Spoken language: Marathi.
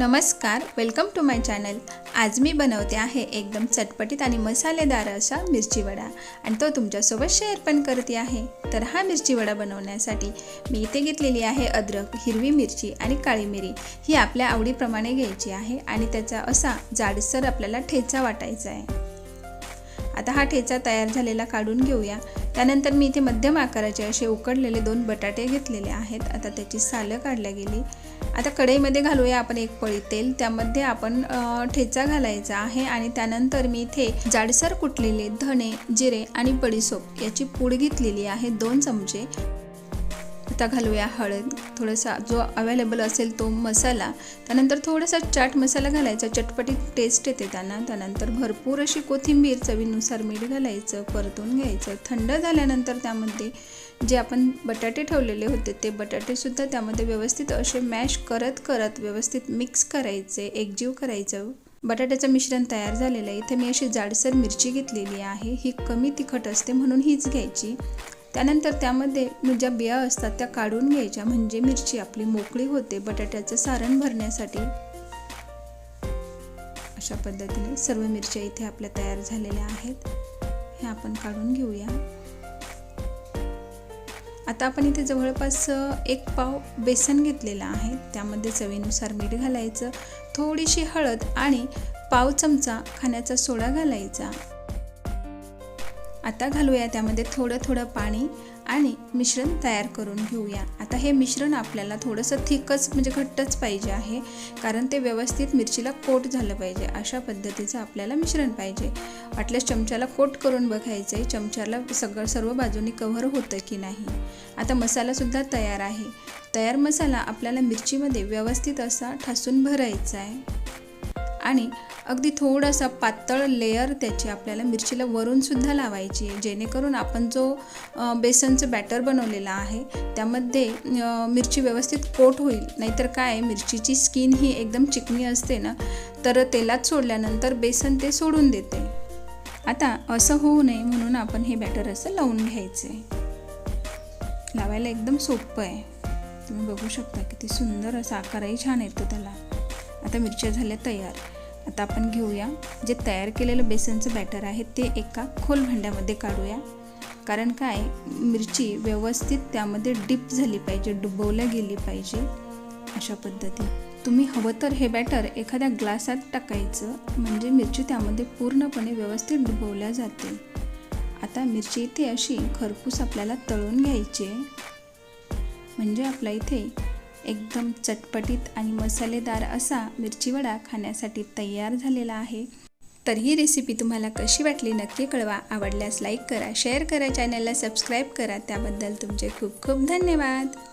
नमस्कार वेलकम टू माय चॅनल आज मी बनवते आहे एकदम चटपटीत आणि मसालेदार असा मिरची वडा. आणि तो तुमच्यासोबत शेअर पण करते आहे. तर हा मिरची वडा बनवण्यासाठी मी इथे घेतलेली आहे अद्रक हिरवी मिरची आणि काळी मिरी. ही आपल्या आवडीप्रमाणे घ्यायची आहे आणि त्याचा असा जाडसर आपल्याला ठेचा वाटायचा आहे. आता हा ठेचा तयार झालेला काढून घेऊया. त्यानंतर मी इथे मध्यम आकाराचे असे उकडलेले दोन बटाटे घेतलेले आहेत. आता त्याची सालं काढल्या गेली. आता कढईमध्ये घालूया आपण एक पळी तेल. त्यामध्ये आपण ठेचा घालायचा आहे आणि त्यानंतर मी इथे जाडसर कुटलेले धणे जिरे आणि बडीसोप याची पूड घेतलेली आहे दोन चमचे. आता घालूया हळद. थोडासा जो अवेलेबल असेल तो मसाला. त्यानंतर थोडासा चाट मसाला घालायचा. चटपटीत टेस्ट येते त्यांना. त्यानंतर भरपूर अशी कोथिंबीर चवीनुसार मीठ घालायचं परतून घ्यायचं. थंड झाल्यानंतर त्यामध्ये जे आपण बटाटे ठेवलेले होते ते बटाटेसुद्धा त्यामध्ये व्यवस्थित असे मॅश करत करत व्यवस्थित मिक्स करायचे. एकजीव करायचं. बटाट्याचं मिश्रण तयार झालेलं आहे. इथे मी अशी जाडसर मिरची घेतलेली आहे. ही कमी तिखट असते म्हणून हीच घ्यायची. त्यानंतर त्यामध्ये ज्या बिया असतात त्या काढून घ्यायच्या. म्हणजे मिरची आपली मोकळी होते बटाट्याचं सारण भरण्यासाठी. अशा पद्धतीने सर्व मिरच्या इथे आपल्या तयार झालेल्या आहेत. हे आपण काढून घेऊया. आता आपण इथे जवळपास एक पाव बेसन घेतलेला आहे. त्यामध्ये चवीनुसार मीठ घालायचं थोडीशी हळद आणि पाव चमचा खाण्याचा सोडा घालायचा. आता घालूया त्यामध्ये थोडं थोडं पाणी आणि मिश्रण तयार करून घेऊया. आता हे मिश्रण आपल्याला थोडंसं थिकच म्हणजे घट्टच पाहिजे आहे कारण ते व्यवस्थित मिरचीला कोट झालं पाहिजे. अशा पद्धतीचं आपल्याला मिश्रण पाहिजे. वाटल्यास चमच्याला कोट करून बघायचं आहे चमच्याला सगळं सर्व बाजूनी कव्हर होतं की नाही. आता मसालासुद्धा तयार आहे. तयार मसाला आपल्याला मिरचीमध्ये व्यवस्थित असा ठासून भरायचा आहे. आणि अगदी थोडासा पातळ लेअर त्याची आपल्याला मिरचीला वरूनसुद्धा लावायची आहे. जेणेकरून आपण जो बेसनचं बॅटर बनवलेला आहे त्यामध्ये मिरची व्यवस्थित कोट होईल. नाहीतर काय मिरचीची स्किन ही एकदम चिकनी असते ना तर तेलात सोडल्यानंतर बेसन ते सोडून देते. आता असं होऊ नये म्हणून आपण हे बॅटर असं लावून घ्यायचं. आहे लावायला एकदम सोपं आहे. तुम्ही बघू शकता किती सुंदर असा आकारही छान येतो त्याला. आता मिरच्या झाल्या तयार. आता आपण घेऊया. जे तयार केलेलं बेसनचं बॅटर आहे ते एका खोल भांड्यामध्ये काढूया. कारण काय? मिरची व्यवस्थित त्यामध्ये डिप झाली पाहिजे डुबवल्या गेली पाहिजे. अशा पद्धती तुम्ही हवं तर हे बॅटर एखाद्या ग्लासात टाकायचं. म्हणजे मिरची त्यामध्ये पूर्णपणे व्यवस्थित डुबवल्या जाते आता मिरची इथे अशी खरपूस आपल्याला तळून घ्यायची आहे. म्हणजे आपल्या इथे एकदम चटपटीत आणि मसालेदार असा मिरची वडा खाण्यासाठी तयार झालेला आहे. तर ही रेसिपी तुम्हाला कशी वाटली नक्की कळवा. आवडल्यास लाईक करा शेअर करा चॅनलला सबस्क्राईब करा. त्याबद्दल तुमचे खूप खूप धन्यवाद.